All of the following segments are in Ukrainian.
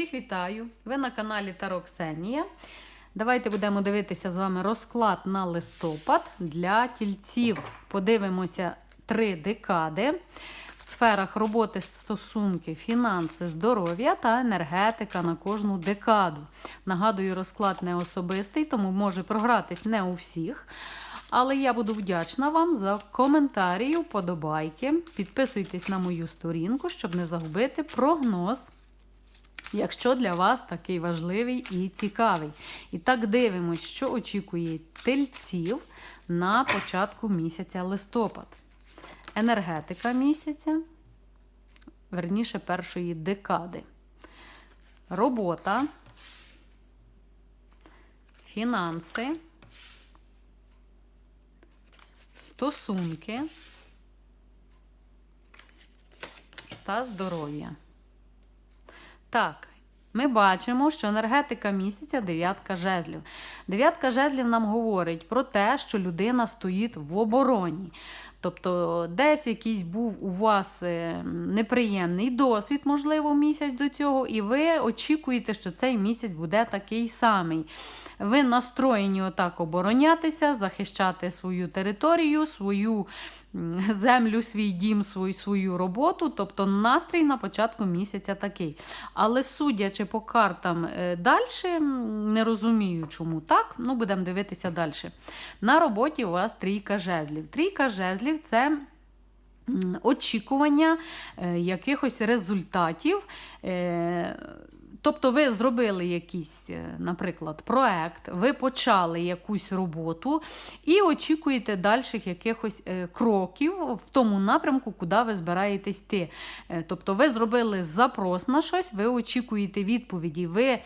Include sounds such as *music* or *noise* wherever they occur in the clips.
Всіх вітаю! Ви на каналі Таро Ксенія. Давайте будемо дивитися з вами розклад на листопад для тільців. Подивимося три декади в сферах роботи, стосунки, фінанси, здоров'я та енергетика на кожну декаду. Нагадую, розклад не особистий, тому може програтись не у всіх. Але я буду вдячна вам за коментарі, вподобайки. Підписуйтесь на мою сторінку, щоб не загубити прогноз якщо для вас такий важливий і цікавий. І так дивимось, що очікує тельців на початку місяця листопад. Енергетика місяця, верніше першої декади. Робота, фінанси, стосунки та здоров'я. Так, ми бачимо, що енергетика місяця дев'ятка жезлів. Дев'ятка жезлів нам говорить про те, що людина стоїть в обороні. Тобто, десь якийсь був у вас е, неприємний досвід, можливо, місяць до цього, і ви очікуєте, що цей місяць буде такий самий. Ви настроєні отак оборонятися, захищати свою територію, свою землю, свій дім, свою, свою роботу. Тобто настрій на початку місяця такий. Але судячи по картам далі, не розумію, чому так. Ну, будемо дивитися далі. На роботі у вас трійка жезлів. Трійка жезлів це. Очікування е, якихось результатів. Е, Тобто ви зробили якийсь, е, наприклад, проект, ви почали якусь роботу і очікуєте дальших якихось е, кроків в тому напрямку, куди ви збираєтесь йти. Е, Тобто ви зробили запрос на щось, ви очікуєте відповіді, ви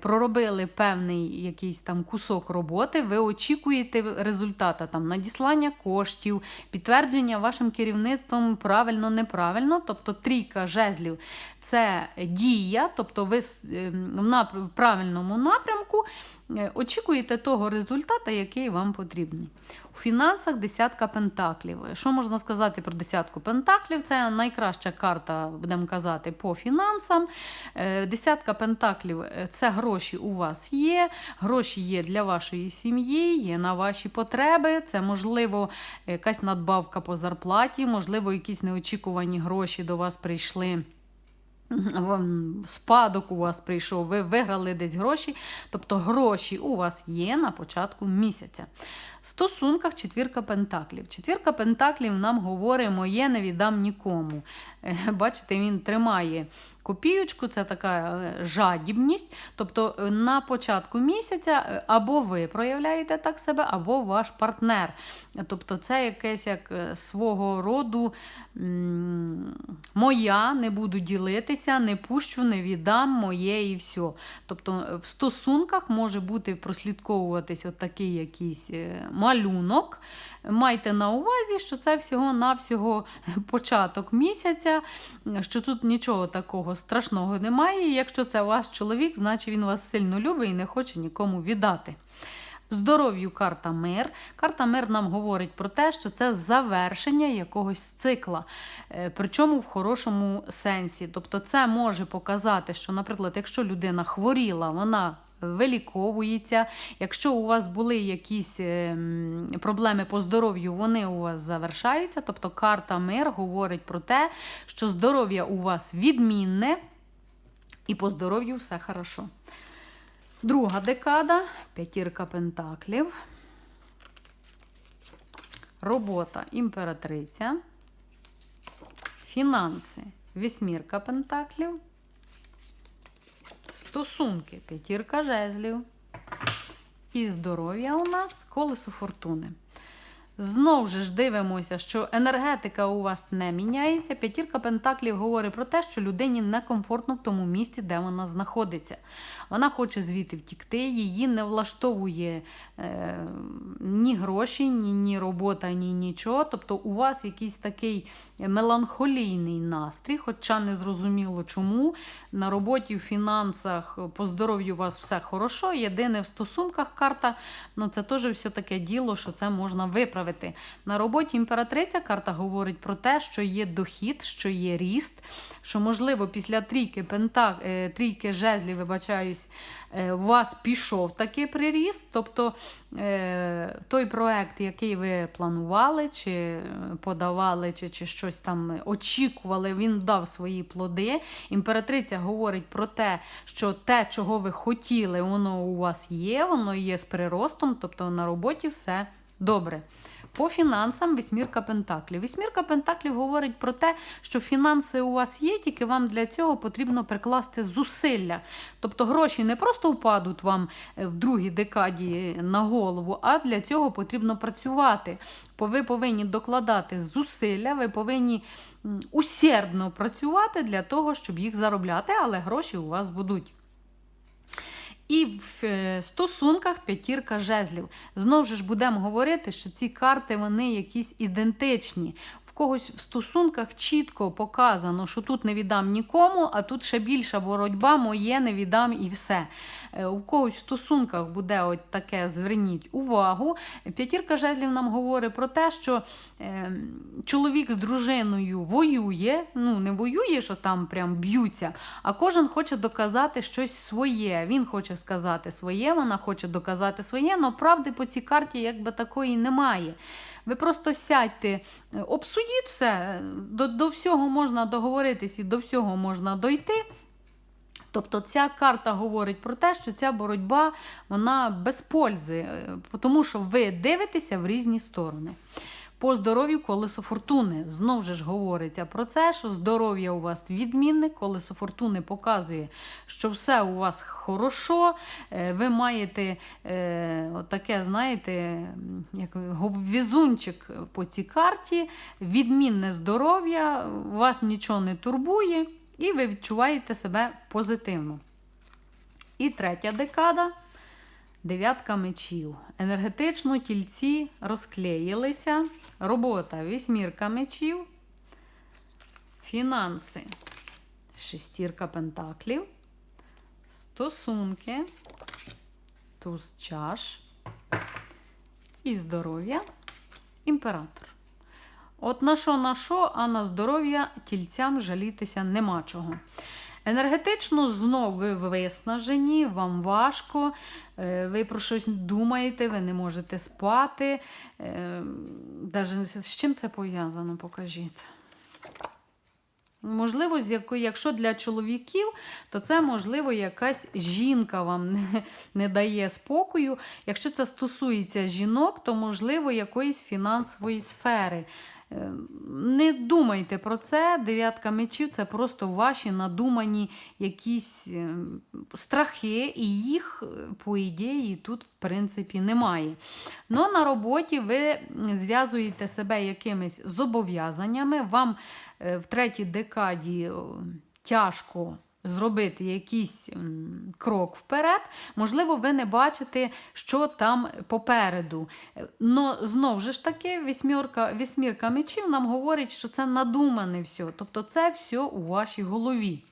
проробили певний якийсь там кусок роботи, ви очікуєте результата там надіслання коштів, підтвердження вашим керівництвом правильно, неправильно. Тобто трійка жезлів це дія, тобто ви ем, в нап- правильному напрямку е, очікуєте того результата, який вам потрібний. У фінансах десятка пентаклів. Що можна сказати про десятку пентаклів? Це найкраща карта, будемо казати, по фінансам. Е, Десятка пентаклів е, це гроші у вас є, гроші є для вашої сім'ї, є на ваші потреби. Це можливо якась надбавка по зарплаті, можливо, якісь неочікувані гроші до вас прийшли. Спадок у вас прийшов, ви виграли десь гроші. Тобто гроші у вас є на початку місяця. В стосунках четвірка пентаклів. Четвірка пентаклів нам говорить, моє не віддам нікому. Е, Бачите, він тримає копійочку, це така е, жадібність. Тобто е, на початку місяця е, або ви проявляєте так себе, або ваш партнер. Тобто це якесь як свого роду моя, не буду ділитися, не пущу, не віддам моє і все. Тобто в стосунках може бути прослідковуватись от такий якийсь малюнок. Майте на увазі, що це всього-навсього початок місяця, що тут нічого такого страшного немає. Якщо це ваш чоловік, значить він вас сильно любить і не хоче нікому віддати. Здоров'ю карта мир. Карта мир нам говорить про те, що це завершення якогось цикла, е, причому в хорошому сенсі. Тобто, це може показати, що, наприклад, якщо людина хворіла, вона виліковується. Якщо у вас були якісь е, проблеми по здоров'ю, вони у вас завершаються. Тобто карта мир говорить про те, що здоров'я у вас відмінне, і по здоров'ю все хорошо. Друга декада п'ятірка пентаклів. Робота імператриця. Фінанси вісьмірка пентаклів. Стосунки п'ятірка жезлів. І здоров'я у нас колесо фортуни. Знову ж дивимося, що енергетика у вас не міняється. П'ятірка пентаклів говорить про те, що людині некомфортно в тому місці, де вона знаходиться. Вона хоче звідти втікти, її не влаштовує е, ні гроші, ні, ні робота, ні нічого. Тобто у вас якийсь такий меланхолійний настрій, хоча не зрозуміло чому. На роботі, в фінансах, по здоров'ю у вас все хорошо. Єдине в стосунках карта, ну це теж все таке діло, що це можна виправити. На роботі імператриця карта говорить про те, що є дохід, що є ріст, що, можливо, після трійки пентак, е, трійки жезлів, вибачаюсь, е, у вас пішов такий приріст. Тобто е, той проект, який ви планували, чи подавали, чи, чи щось там очікували, він дав свої плоди. Імператриця говорить про те, що те, чого ви хотіли, воно у вас є, воно є з приростом, тобто на роботі все добре. По фінансам вісьмірка пентаклів. Вісьмірка пентаклів говорить про те, що фінанси у вас є, тільки вам для цього потрібно прикласти зусилля. Тобто гроші не просто впадуть вам е, в другій декаді на голову, а для цього потрібно працювати. Ви повинні докладати зусилля, ви повинні усердно працювати для того, щоб їх заробляти, але гроші у вас будуть. І в е, стосунках п'ятірка жезлів. Знову ж будемо говорити, що ці карти вони якісь ідентичні. Когось в стосунках чітко показано, що тут не віддам нікому, а тут ще більша боротьба, моє не віддам і все. Е, У когось в стосунках буде от таке, зверніть увагу. П'ятірка жезлів нам говорить про те, що е, чоловік з дружиною воює, ну не воює, що там прям б'ються, а кожен хоче доказати щось своє. Він хоче сказати своє, вона хоче доказати своє, але правди по цій карті якби такої немає. Ви просто сядьте, е, обсудіть все, до, до всього можна договоритись і до всього можна дойти. Тобто ця карта говорить про те, що ця боротьба вона без пользи, е, тому що ви дивитеся в різні сторони. По здоров'ю колесо фортуни. Знову ж говориться про це, що здоров'я у вас відмінне, колесо фортуни показує, що все у вас хорошо. е, Ви маєте е, таке, знаєте, як візунчик по цій карті, відмінне здоров'я, вас нічого не турбує, і ви відчуваєте себе позитивно. І третя декада. Дев'ятка мечів. Енергетично тільці розклеїлися. Робота вісьмірка мечів. Фінанси. Шестірка пентаклів. Стосунки. Туз чаш. І здоров'я. Імператор. От на що на що, а на здоров'я тільцям жалітися нема чого. Енергетично знов ви виснажені, вам важко, е, ви про щось думаєте, ви не можете спати. Е, Даже з чим це пов'язано, покажіть. Можливо, якщо для чоловіків, то це, можливо, якась жінка вам *laughs* не, не дає спокою. Якщо це стосується жінок, то, можливо, якоїсь фінансової сфери. Е, Не думайте про це. Дев'ятка мечів це просто ваші надумані якісь е, страхи, і їх, е, по ідеї, тут, в принципі, немає. Но на роботі ви зв'язуєте себе якимись зобов'язаннями, вам е, в третій декаді тяжко. Зробити якийсь крок вперед, можливо, ви не бачите, що там попереду. Но знову ж таки, вісьмірка, вісьмірка мечів нам говорить, що це надумане все. Тобто це все у вашій голові.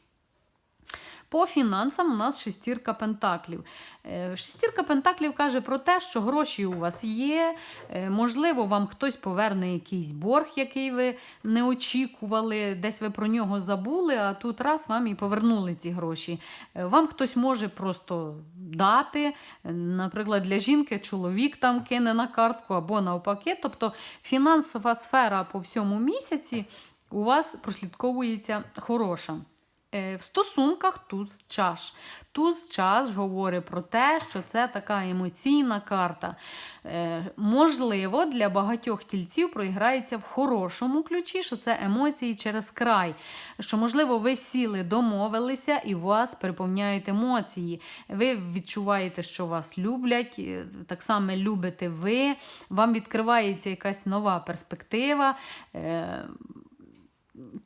По фінансам у нас шестірка пентаклів. Е, Шестірка пентаклів каже про те, що гроші у вас є. е, Можливо, вам хтось поверне якийсь борг, який ви не очікували, десь ви про нього забули, а тут раз вам і повернули ці гроші. Е, Вам хтось може просто дати. Наприклад, для жінки чоловік там кине на картку або навпаки. Тобто фінансова сфера по всьому місяці у вас прослідковується хороша. Е, В стосунках туз чаш. Туз чаш говорить про те, що це така емоційна карта. Е, Можливо, для багатьох тільців проіграється в хорошому ключі, що це емоції через край. Що, можливо, ви сіли, домовилися і вас переповняють емоції. Ви відчуваєте, що вас люблять, е, так само любите ви, вам відкривається якась нова перспектива.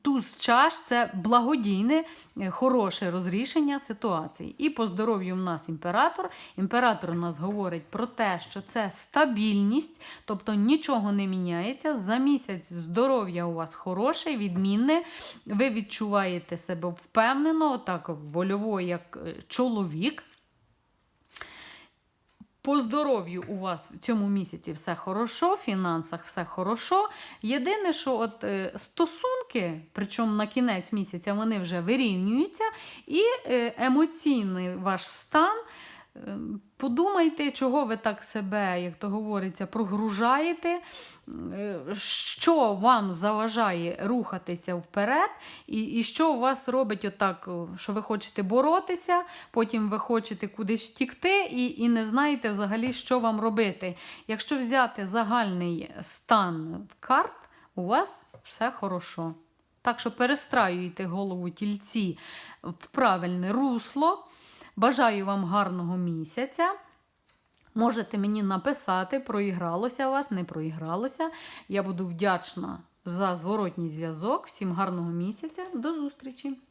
Туз чаш це благодійне, е, хороше розрішення ситуації. І по здоров'ю в нас імператор. Імператор у нас говорить про те, що це стабільність, тобто нічого не міняється. За місяць здоров'я у вас хороше, відмінне. Ви відчуваєте себе впевнено, так вольово, як е, чоловік. По здоров'ю у вас в цьому місяці все хорошо, в фінансах все хорошо. Єдине, що от е, стосунки, причому на кінець місяця вони вже вирівнюються, і е, емоційний ваш стан. е, Подумайте, чого ви так себе, як то говориться, прогружаєте, е, що вам заважає рухатися вперед, і, і що у вас робить отак, що ви хочете боротися, потім ви хочете кудись втікти і, і не знаєте взагалі, що вам робити. Якщо взяти загальний стан карт, у вас все хорошо. Так що перестраюйте голову тільці в правильне русло. Бажаю вам гарного місяця. Можете мені написати, проігралося у вас, не проігралося. Я буду вдячна за зворотній зв'язок. Всім гарного місяця. До зустрічі!